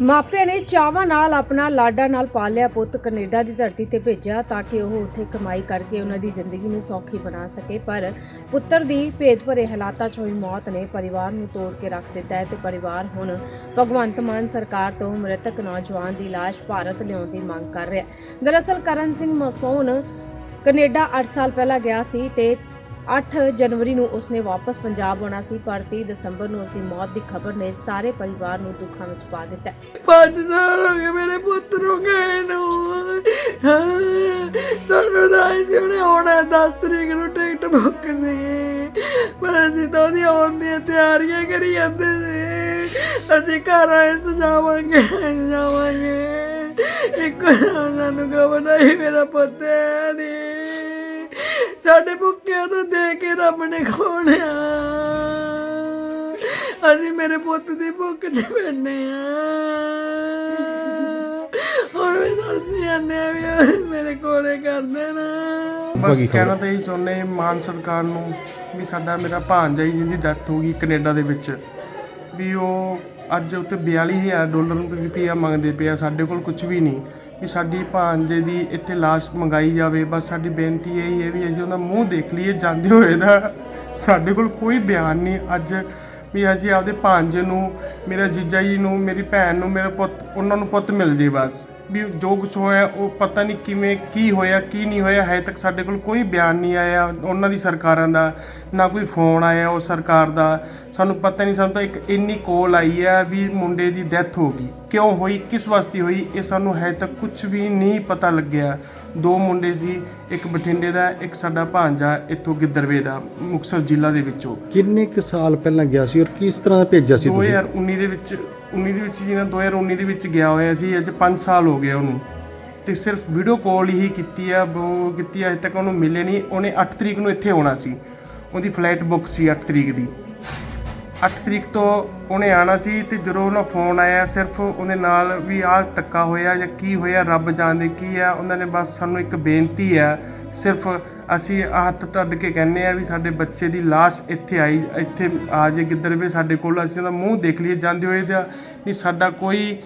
ਮਾਪਿਆਂ ਨੇ ਚਾਵਾਂ ਨਾਲ ਆਪਣਾ ਲਾਡਾ ਨਾਲ ਪਾਲਿਆ ਪੁੱਤ, ਕੈਨੇਡਾ ਦੀ ਧਰਤੀ ਤੇ ਭੇਜਿਆ ਤਾਂ ਕਿ ਉਹ ਉੱਥੇ ਕਮਾਈ ਕਰਕੇ ਉਹਨਾਂ ਦੀ ਜ਼ਿੰਦਗੀ ਨੂੰ ਸੌਖੀ ਬਣਾ ਸਕੇ। ਪਰ ਪੁੱਤਰ ਦੀ ਭੇਦ ਭਰੇ ਹਾਲਾਤਾਂ 'ਚ ਹੋਈ ਮੌਤ ਨੇ ਪਰਿਵਾਰ ਨੂੰ ਤੋੜ ਕੇ ਰੱਖ ਦਿੱਤਾ ਹੈ ਤੇ ਪਰਿਵਾਰ ਹੁਣ ਭਗਵੰਤ ਮਾਨ ਸਰਕਾਰ ਤੋਂ ਮ੍ਰਿਤਕ ਨੌਜਵਾਨ ਦੀ ਲਾਸ਼ ਭਾਰਤ ਲਿਆਉਣ ਦੀ ਮੰਗ ਕਰ ਰਿਹਾ ਹੈ। ਦਰਅਸਲ ਕਰਨ ਸਿੰਘ ਮਸੋਨ ਕੈਨੇਡਾ 8 ਸਾਲ ਪਹਿਲਾਂ ਗਿਆ ਸੀ ਤੇ 8 ਜਨਵਰੀ ਨੂੰ ਉਸਨੇ ਵਾਪਸ ਪੰਜਾਬ ਆਉਣਾ ਸੀ, ਪਰ 30 ਦਸੰਬਰ ਨੂੰ ਉਸਦੀ ਮੌਤ ਦੀ ਖਬਰ ਨੇ ਸਾਰੇ ਪਰਿਵਾਰ ਨੂੰ ਦੁੱਖਾਂ ਵਿੱਚ ਪਾ ਦਿੱਤਾ। ਹੈ ਪੰਜ ਸਾਲ ਹੋ ਗਏ ਮੇਰੇ ਪੁੱਤ ਨੂੰ ਗਏ ਨੂੰ। ਸਾਨੂੰ ਤਾਂ ਆਈ ਉਹਨੇ ਆਉਣਾ 10 ਤਰੀਕ ਨੂੰ ਟਿਕਟ ਬੁੱਕ ਸੀ। ਪਰ ਅਸੀਂ ਤਾਂ ਉਹਦੀ ਆਉਣ ਦੀਆਂ ਤਿਆਰੀਆਂ ਕਰੀ ਜਾਂਦੇ ਸੀ। ਅਸੀਂ ਘਰ ਆਏ, ਸਜਾਵਾਂਗੇ ਜਾਵਾਂਗੇ ਇੱਕ ਸਾਨੂੰ ਖਬਰ ਨਹੀਂ, ਮੇਰਾ ਪੁੱਤ ਹੈ ਨਹੀਂ। ਸਾਡੇ ਭੁੱਖਿਆਂ ਤੋਂ ਦੇ ਕੇ ਰੱਬ ਨੇ ਖੋਣਿਆ। ਅਸੀਂ ਮੇਰੇ ਪੁੱਤ ਦੀ ਭੁੱਖ ਚ ਪੈਣੇ ਆ। ਹੁਣ ਵੀ ਦੱਸ ਜਾਂਦੇ ਆ ਵੀ ਉਹ ਮੇਰੇ ਕੋਲੇ ਕਰ ਦੇਣਾ। ਬਸ ਕਹਿਣਾ ਤਾਂ ਇਹ ਚਾਹੁੰਦੇ ਮਾਨ ਸਰਕਾਰ ਨੂੰ ਵੀ ਸਾਡਾ ਮੇਰਾ ਭਾਂਜਾ ਜੀ ਜਿਹਦੀ ਡੈਥ ਹੋ ਗਈ ਕੈਨੇਡਾ ਦੇ ਵਿੱਚ ਵੀ ਉਹ ਅੱਜ ਉੱਤੇ 42000 ਡਾਲਰ ਰੁਪਈਆ ਮੰਗਦੇ ਪਿਆ ਸਾਡੇ ਕੋਲ ਕੁਝ ਵੀ ਨਹੀਂ। ਵੀ ਸਾਡੀ ਭਾਂਜੇ ਦੀ ਇੱਥੇ ਲਾਸ਼ ਮੰਗਾਈ ਜਾਵੇ। ਬਸ ਸਾਡੀ ਬੇਨਤੀ ਇਹ ਹੈ ਵੀ ਅਸੀਂ ਉਹਦਾ ਮੂੰਹ ਦੇਖ ਲਈਏ, ਜਾਂਦੇ ਹੋਏ ਦਾ। ਸਾਡੇ ਕੋਲ ਕੋਈ ਬਿਆਨ ਨਹੀਂ। ਅੱਜ ਵੀ ਅਸੀਂ ਆਪਦੇ ਭਾਂਜੇ ਨੂੰ, ਮੇਰਾ ਜੀਜਾ ਜੀ ਨੂੰ, ਮੇਰੀ ਭੈਣ ਨੂੰ, ਮੇਰੇ ਪੁੱਤ, ਉਹਨਾਂ ਨੂੰ ਪੁੱਤ ਮਿਲ ਜੇ ਬਸ। ਵੀ ਜੋ ਕੁਝ ਹੋਇਆ, ਉਹ ਪਤਾ ਨਹੀਂ ਕਿਵੇਂ, ਕੀ ਹੋਇਆ, ਕੀ ਨਹੀਂ ਹੋਇਆ, ਹਜੇ ਤੱਕ ਸਾਡੇ ਕੋਲ ਕੋਈ ਬਿਆਨ ਨਹੀਂ ਆਇਆ ਉਹਨਾਂ ਦੀ ਸਰਕਾਰਾਂ ਦਾ, ਨਾ ਕੋਈ ਫੋਨ ਆਇਆ ਉਹ ਸਰਕਾਰ ਦਾ। ਸਾਨੂੰ ਪਤਾ ਨਹੀਂ, ਸਾਨੂੰ ਤਾਂ ਇੱਕ ਇੰਨੀ ਕੋਲ ਆਈ ਹੈ ਵੀ ਮੁੰਡੇ ਦੀ ਡੈਥ ਹੋ ਗਈ। ਕਿਉਂ ਹੋਈ ਕਿਸ ਵਾਸਤੇ ਹੋਈ ਇਹ ਸਾਨੂੰ ਹਜੇ ਤੱਕ ਕੁਝ ਵੀ ਨਹੀਂ ਪਤਾ ਲੱਗਿਆ। ਦੋ ਮੁੰਡੇ ਸੀ ਇੱਕ ਬਠਿੰਡੇ ਦਾ ਇੱਕ ਸਾਡਾ ਭਾਂਜਾ ਇੱਥੋਂ ਗਿੱਦਰਵੇ ਦਾ ਮੁਕਤਸਰ ਜ਼ਿਲ੍ਹਾ ਦੇ ਵਿੱਚੋਂ। ਕਿੰਨੇ ਕੁ ਸਾਲ ਪਹਿਲਾਂ ਗਿਆ ਸੀ ਔਰ ਕਿਸ ਤਰ੍ਹਾਂ ਦਾ ਭੇਜਿਆ ਸੀ ਤੁਸੀਂ? 2019 ਦੇ ਵਿੱਚ 19 ਦੇ ਵਿੱਚ ਸੀ ਨਾ 2019 ਦੇ ਵਿੱਚ ਗਿਆ ਹੋਇਆ ਸੀ ਅੱਜ 5 ਸਾਲ ਹੋ ਗਏ ਉਹਨੂੰ। ਤੇ ਸਿਰਫ ਵੀਡੀਓ ਕਾਲ ਹੀ ਕੀਤੀ ਆ ਉਹ ਕੀਤੀ ਆ, ਅਜੇ ਤੱਕ ਉਹਨੂੰ ਮਿਲੇ ਨਹੀਂ। ਉਹਨੇ 8 ਤਰੀਕ ਨੂੰ ਇੱਥੇ ਆਉਣਾ ਸੀ। ਉਹਦੀ ਫਲਾਈਟ ਬੁੱਕ ਸੀ 8 ਤਰੀਕ ਦੀ। 8 ਤਰੀਕ ਤੋਂ ਉਹਨੇ ਆਣਾ ਸੀ ਤੇ ਜਦੋਂ ਉਹਨਾਂ ਫੋਨ ਆਇਆ, ਸਿਰਫ ਉਹਦੇ ਨਾਲ ਵੀ ਆਹ ਧੱਕਾ ਹੋਇਆ ਜਾਂ ਕੀ ਹੋਇਆ, ਰੱਬ ਜਾਣਦੇ ਕੀ ਆ, ਉਹਨਾਂ ਨੇ ਬਸ ਸਾਨੂੰ ਇੱਕ ਬੇਨਤੀ ਆ, ਸਿਰਫ ਅਸੀਂ ਆਹ ਹੱਥ ਟੱਡ ਕੇ ਕਹਿੰਨੇ ਆ ਵੀ ਸਾਡੇ ਬੱਚੇ ਦੀ ਲਾਸ਼ ਇੱਥੇ ਆਈ, ਇੱਥੇ ਆ ਜੇ ਗਿੱਦਰ ਵੀ ਸਾਡੇ ਕੋਲ, ਅਸੀਂ ਉਹਦਾ ਮੂੰਹ ਦੇਖ ਲਈਏ, ਜਾਂਦੇ ਹੋਏ ਦਾ ਵੀ ਸਾਡਾ ਕੋਈ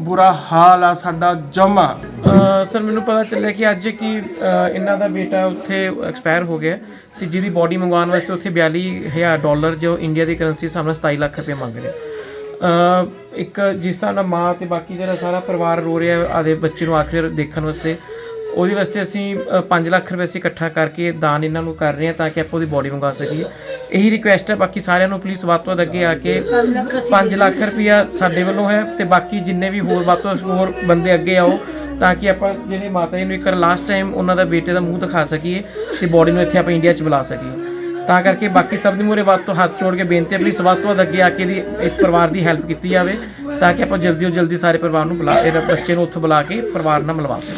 ਬੁਰਾ ਹਾਲ ਆ ਸਾਡਾ ਜਮਾ। ਸਰ, ਮੈਨੂੰ ਪਤਾ ਚੱਲਿਆ ਕਿ ਅੱਜ ਕਿ ਇਹਨਾਂ ਦਾ ਬੇਟਾ ਉੱਥੇ ਐਕਸਪਾਇਰ ਹੋ ਗਿਆ ਤੇ ਜਿਹਦੀ ਬਾਡੀ ਮੰਗਵਾਉਣ ਵਾਸਤੇ ਉੱਥੇ 42000 ਡਾਲਰ ਜੋ ਇੰਡੀਆ ਦੀ ਕਰੰਸੀ ਸਾਹਮਣੇ 27 ਲੱਖ ਰੁਪਏ ਮੰਗ ਰਿਹਾ। ਇੱਕ ਜਿਸ ਤਰ੍ਹਾਂ ਮਾਂ ਤੇ ਬਾਕੀ ਜਿਹੜਾ ਸਾਰਾ ਪਰਿਵਾਰ ਰੋ ਰਿਹਾ ਆਦੇ ਬੱਚੇ ਨੂੰ ਆਖਿਰ ਦੇਖਣ ਵਾਸਤੇ, ਉਹਦੇ ਵਾਸਤੇ ਅਸੀਂ 5 ਲੱਖ ਰੁਪਏ ਅਸੀਂ ਇਕੱਠਾ ਕਰਕੇ ਦਾਨ ਇਹਨਾਂ ਨੂੰ ਕਰ ਰਹੇ ਹਾਂ ਤਾਂ ਕਿ ਆਪਾਂ ਉਹਦੀ ਬਾਡੀ ਮੰਗਾ ਸਕੀਏ। ਇਹੀ ਰਿਕੁਐਸਟ ਹੈ, ਬਾਕੀ ਸਾਰਿਆਂ ਨੂੰ ਪਲੀਜ਼ ਵੱਧ ਤੋਂ ਵੱਧ ਅੱਗੇ ਆ ਕੇ 5 ਲੱਖ ਰੁਪਇਆ ਸਾਡੇ ਵੱਲੋਂ ਹੈ ਤੇ ਬਾਕੀ ਜਿੰਨੇ ਵੀ ਹੋਰ ਵੱਧ ਤੋਂ ਹੋਰ ਬੰਦੇ ਅੱਗੇ ਆਓ ਤਾਂ ਕਿ ਆਪਾਂ ਜਿਹੜੇ ਮਾਤਾ ਜੀ ਨੂੰ ਇੱਕ ਲਾਸਟ ਟਾਈਮ ਉਹਨਾਂ ਦਾ ਬੇਟੇ ਦਾ ਮੂੰਹ ਦਿਖਾ ਸਕੀਏ ਤੇ ਬੋਡੀ ਨੂੰ ਇੱਥੇ ਆਪਾਂ ਇੰਡੀਆ 'ਚ ਬੁਲਾ ਸਕੀਏ। ਤਾਂ ਕਰਕੇ ਬਾਕੀ ਸਭ ਦੇ ਮੂਹਰੇ ਵੱਧ ਤੋਂ ਹੱਥ ਜੋੜ ਕੇ ਬੇਨਤੀ ਹੈ ਪਲੀਜ਼ ਵੱਧ ਤੋਂ ਵੱਧ ਅੱਗੇ ਆ ਕੇ ਦੀ ਇਸ ਪਰਿਵਾਰ ਦੀ ਹੈਲਪ ਕੀਤੀ ਜਾਵੇ ਤਾਂ ਕਿ ਆਪਾਂ ਜਲਦੀ ਤੋਂ ਜਲਦੀ ਸਾਰੇ ਪਰਿਵਾਰ ਨੂੰ ਬੁਲਾ ਇਹ ਬੱਚੇ ਨੂੰ ਉੱਥੋਂ ਬੁਲਾ ਕੇ ਪਰਿਵਾਰ ਨਾਲ ਮਿਲਵਾ ਸਕੀਏ।